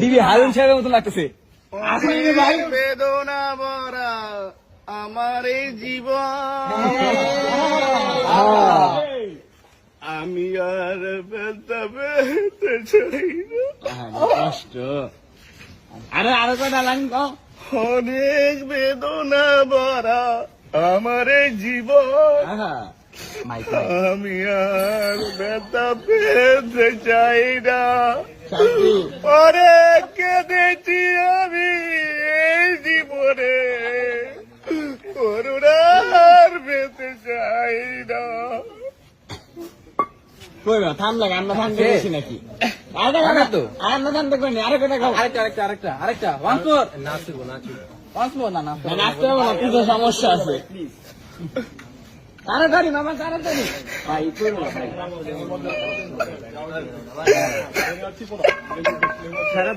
দিবি হারুন সাহেবের মতো লাগতেছে। বেদনা ভরা আমার এই জীবন। আমি আর বেতে চাই কষ্ট। আরে আরও কয়টা লাইন কও। অনেক বেদনা ভরা আমার এই জীবন। আমি আর বেতা পেতে চাই না। অনেক কেঁদেছি আমি এই জীবনে। করুণার পেতে চাই না। কই না থাম লাগে আমরা থামতে গেছি নাকি? আরে আরে না তো। আমরা থামতে কই না আরে কয়টা খাও আরেকটা আরেকটা আরেকটা আরেকটা নাচবো নাচবো। মোর না নাচবো নাচতে হবে না কিছু সমস্যা আছে। তাড়াতাড়ি মামা তাড়াতাড়ি। ভাই করো না ভাই। সারা